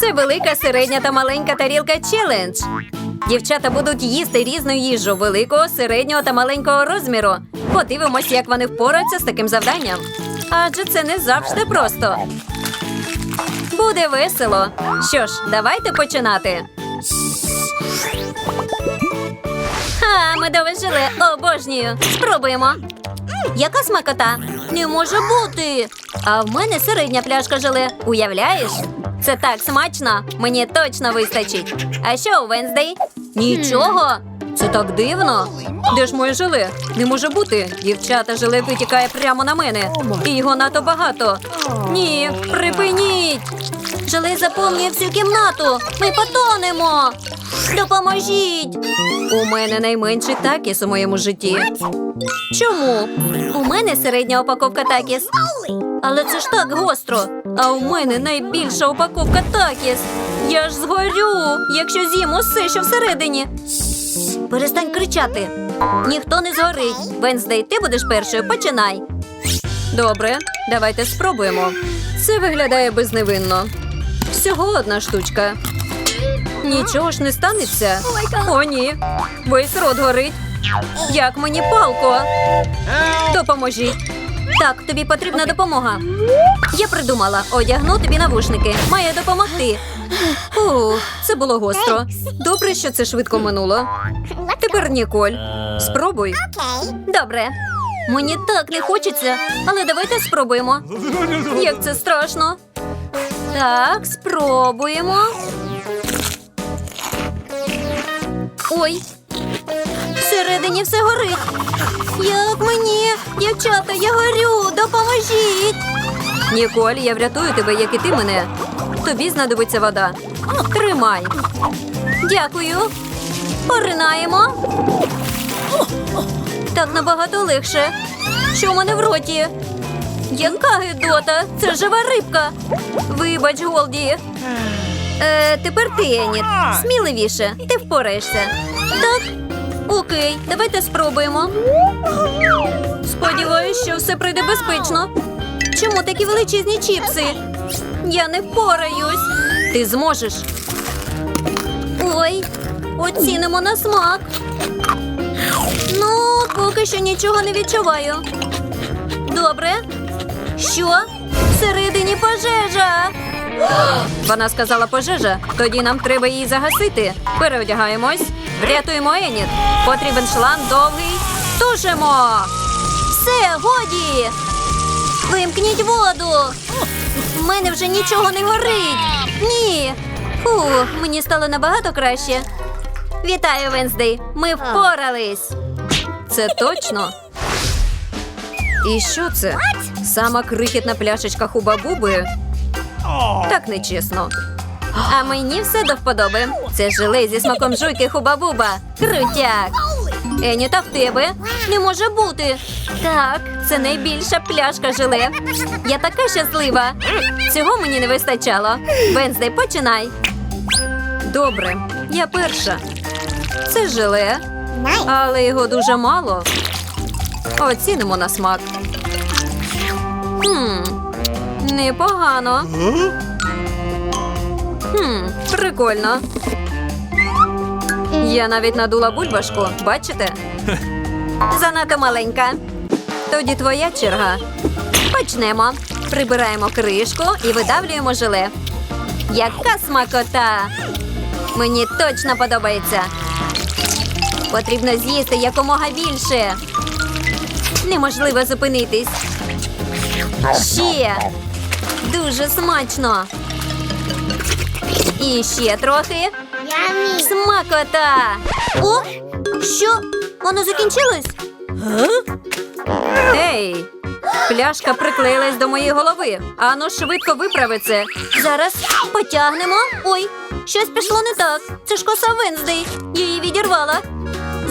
Це велика, середня та маленька тарілка челендж. Дівчата будуть їсти різну їжу великого, середнього та маленького розміру. Подивимось, як вони впораються з таким завданням. Адже це не завжди просто. Буде весело. Що ж, давайте починати. Ха, медове желе, обожнюю. Спробуємо. Яка смакота? Не може бути. А в мене середня пляшка желе. Уявляєш? Це так смачно. Мені точно вистачить. А що у Венздей? Нічого. Це так дивно. Де ж моє желе? Не може бути. Дівчата, желе витікає прямо на мене. І його надто багато. Ні, припиніть. Желе заповнює всю кімнату. Ми потонемо. Допоможіть. У мене найменший такіс у моєму житті. Чому? У мене середня упаковка такіс. Але це ж так гостро. А у мене найбільша упаковка такіс. Я ж згорю, якщо з'їм усе, що всередині. Перестань кричати. Ніхто не згорить. Венздей, ти будеш першою. Починай. Добре, давайте спробуємо. Це виглядає безневинно. Всього одна штучка. Нічого ж не станеться. О, ні. Весь рот горить. Як мені палко? Допоможіть. Так, тобі потрібна допомога. Я придумала, одягну тобі навушники. Має допомогти. Ух, це було гостро. Добре, що це швидко минуло. Тепер Ніколь. Спробуй. Добре. Мені так не хочеться, але давайте спробуємо. Як це страшно. Так, спробуємо. Ой, всередині все горить. Як мені? Дівчата, я горю, допоможіть. Ніколь, я врятую тебе, як і ти мене. Тобі знадобиться вода. Тримай. Дякую. Поринаємо. Так набагато легше. Що в мене в роті? Яка гидота? Це жива рибка. Вибач, Голді. Е, тепер ти, Еніт. Сміливіше, ти впораєшся. Так? Окей, давайте спробуємо. Сподіваюсь, що все пройде безпечно. Чому такі величезні чіпси? Я не впораюсь. Ти зможеш. Ой, оцінимо на смак. Ну, поки що нічого не відчуваю. Добре. Що? Всередині пожежа. Вона сказала пожежа. Тоді нам треба її загасити. Переодягаємось. Врятуємо Еніт. Потрібен шланг довгий. Тушимо. Все, годі. Вимкніть воду. У мене вже нічого не горить. Ні. Фух, мені стало набагато краще. Вітаю, Венздей. Ми впорались. Це точно. І що це? Сама крихітна пляшечка хуба-буби? Так нечесно. А мені все до вподоби. Це желе зі смаком жуйки хуба-буба. Крутяк. Ені, та в тебе не може бути. Так, це найбільша пляшка желе. Я така щаслива. Цього мені не вистачало. Венздей, починай. Добре, я перша. Це желе, але його дуже мало. Оцінимо на смак. Непогано. Хм, прикольно. Я навіть надула бульбашку, бачите? Занадто маленька. Тоді твоя черга. Почнемо. Прибираємо кришку і видавлюємо желе. Яка смакота! Мені точно подобається. Потрібно з'їсти якомога більше. Неможливо зупинитись. Ще. Дуже смачно. І ще трохи. Смакота. О, що? Воно закінчилось? Ей, пляшка приклеїлась до моєї голови. Ану, швидко виправи це. Зараз потягнемо. Ой, щось пішло не так. Це ж коса Венздей. Її відірвала.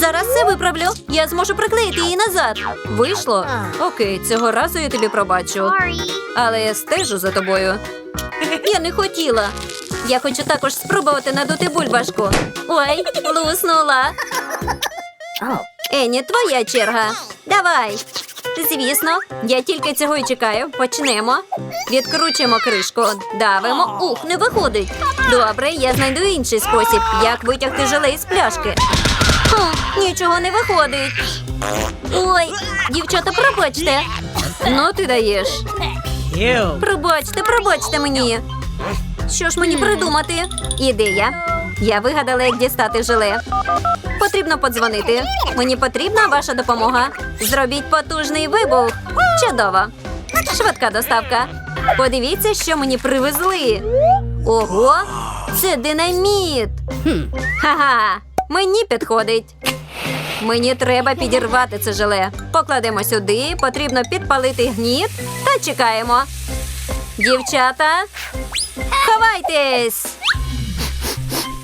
Зараз все виправлю. Я зможу приклеїти її назад. Вийшло? Окей, цього разу я тобі пробачу. Але я стежу за тобою. Я не хотіла. Я хочу також спробувати надути бульбашку. Ой, луснула. Ені, твоя черга. Давай. Звісно, я тільки цього й чекаю. Почнемо. Відкручуємо кришку, давимо. Ух, не виходить. Добре, я знайду інший спосіб, як витягти желе із пляшки. Нічого не виходить. Ой, дівчата, пробачте. Ну, ти даєш. Пробачте, пробачте мені. Що ж мені придумати? Ідея. Я вигадала, як дістати желе. Потрібно подзвонити. Мені потрібна ваша допомога. Зробіть потужний вибух. Чудово. Швидка доставка. Подивіться, що мені привезли. Ого, це динаміт. Ха-ха, мені підходить. Мені треба підірвати це желе. Покладемо сюди, потрібно підпалити гніт та чекаємо. Дівчата, ховайтесь!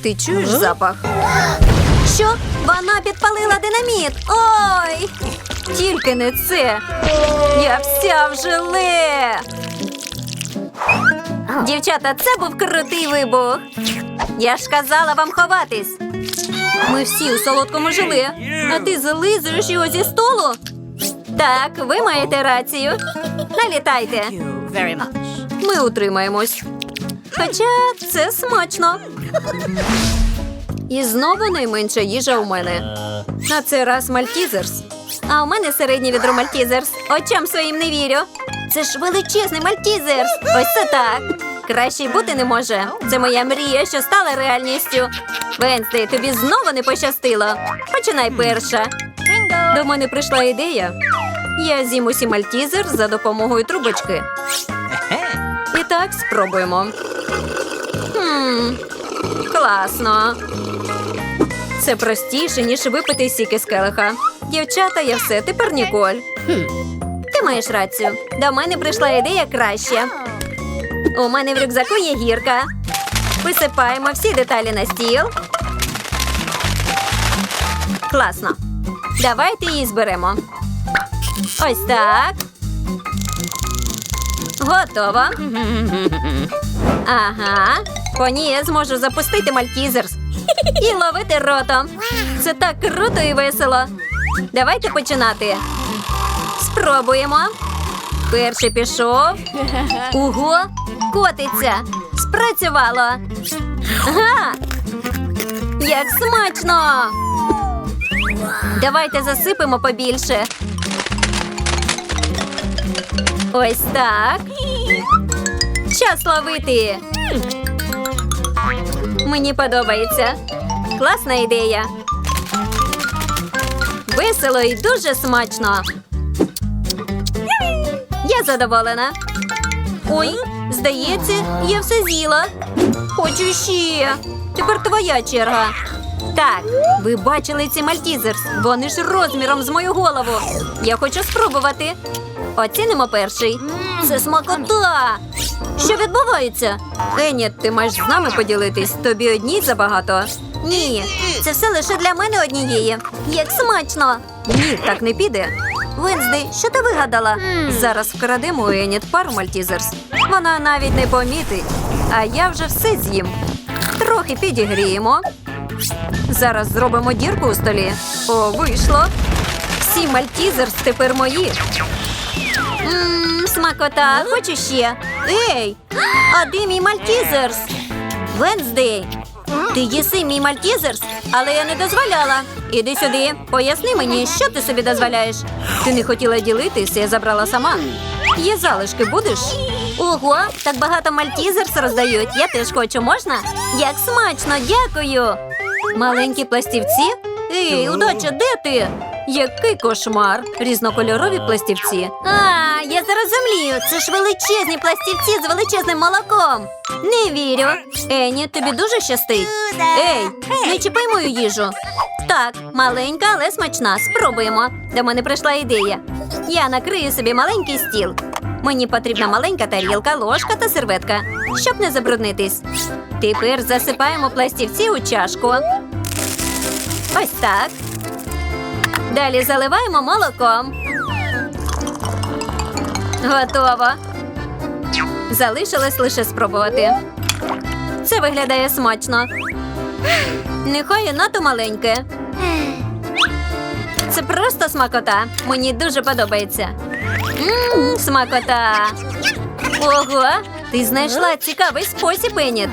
Ти чуєш запах? Що? Вона підпалила динаміт. Ой! Тільки не це. Я вся в желе. Дівчата, це був крутий вибух. Я ж казала вам ховатись. Ми всі у солодкому желе. А ти зализуєш його зі столу? Так, ви маєте рацію. Налітайте. Ми утримаємось. Хоча це смачно. І знову найменша їжа у мене. На цей раз мальтізерс. А у мене середнє відро мальтізерс. Очам своїм не вірю. Це ж величезний мальтізерс. Ось це так. Краще й бути не може. Це моя мрія, що стала реальністю. Венсти, тобі знову не пощастило. Починай перша. До мене прийшла ідея. Я з'їм усі мальтізер за допомогою трубочки. І так спробуємо. Хм, класно. Це простіше, ніж випити сіки з келиха. Дівчата, я все, тепер Ніколь. Ти маєш рацію. До мене прийшла ідея краще. У мене в рюкзаку є гірка. Висипаємо всі деталі на стіл. Класно. Давайте її зберемо. Ось так. Готово. Ага. По ній я зможу запустити мальтізерс і ловити ротом. Це так круто і весело. Давайте починати. Спробуємо. Перший пішов. Ого, котиться. Спрацювало. Ага. Як смачно. Давайте засипемо побільше. Ось так. Час ловити. Мені подобається. Класна ідея. Весело і дуже смачно. Я задоволена. Ой, здається, я все з'їла. Хочу ще. Тепер твоя черга. Так, ви бачили ці мальтізерс. Вони ж розміром з мою голову. Я хочу спробувати. Оцінимо перший. Це смакота. Що відбувається? Ені, ти маєш з нами поділитись. Тобі одній забагато. Ні, це все лише для мене однієї. Як смачно. Ні, так не піде. Венздей, що ти вигадала? Зараз вкрадемо у Еніт пару мальтізерс. Вона навіть не помітить. А я вже все з'їм. Трохи підігріємо. Зараз зробимо дірку у столі. О, вийшло. Всі мальтізерс тепер мої. Ммм, смакота, хочу ще. Ей, а де мій мальтізерс? Венздей, ти їси мій мальтізерс, але я не дозволяла. Іди сюди, поясни мені, що ти собі дозволяєш. Ти не хотіла ділитися, я забрала сама. Є залишки, будеш? Ого, так багато мальтізерс роздають. Я теж хочу, можна? Як смачно, дякую. Маленькі пластівці? Ей, удача, де ти? Який кошмар! Різнокольорові пластівці. А, я зараз. Це ж величезні пластівці з величезним молоком. Не вірю. Ені, тобі дуже щастить. Ей, не чіпай мою їжу. Так, маленька, але смачна. Спробуємо. До мене прийшла ідея. Я накрию собі маленький стіл. Мені потрібна маленька тарілка, ложка та серветка, щоб не забруднитись. Тепер засипаємо пластівці у чашку. Ось так. Далі заливаємо молоком. Готово. Залишилось лише спробувати. Це виглядає смачно. Нехай і надто маленьке. Це просто смакота. Мені дуже подобається. Мм, смакота. Ого, ти знайшла цікавий спосіб, Еніт.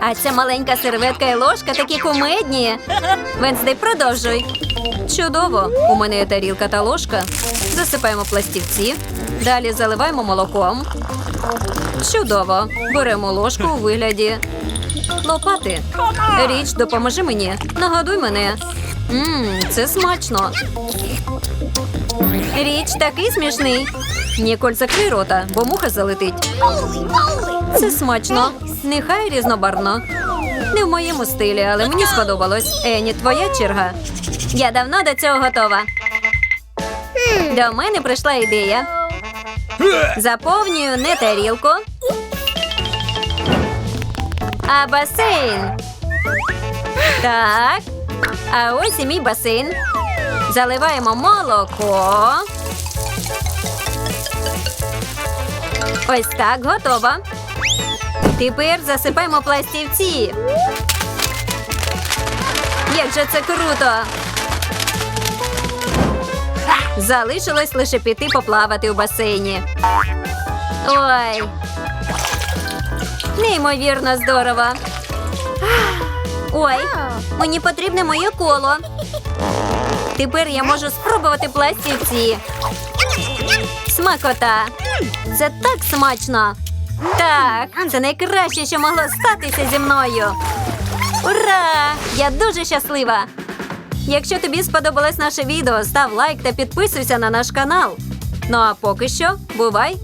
А ця маленька серветка і ложка такі кумедні. Венсдей, продовжуй. Чудово. У мене є тарілка та ложка. Засипаємо пластівці. Далі заливаємо молоком. Чудово. Беремо ложку у вигляді. Лопати. Річ, допоможи мені. Нагодуй мене. Мм, це смачно. Річ такий смішний. Ніколь закрий рота, бо муха залетить. Це смачно. Нехай різнобарвно. Не в моєму стилі, але мені сподобалось. Ені, твоя черга. Я давно до цього готова. До мене прийшла ідея. Заповнюю не тарілку, а басейн. Так. А ось і мій басейн. Заливаємо молоко. Ось так, готово. Тепер засипаємо пластівці. Як же це круто! Залишилось лише піти поплавати у басейні. Ой. Неймовірно здорово. Ой, мені потрібне моє коло. Тепер я можу спробувати пластівці. Смакота. Це так смачно. Так, це найкраще, що могло статися зі мною. Ура! Я дуже щаслива. Якщо тобі сподобалось наше відео, став лайк та підписуйся на наш канал. Ну а поки що, бувай!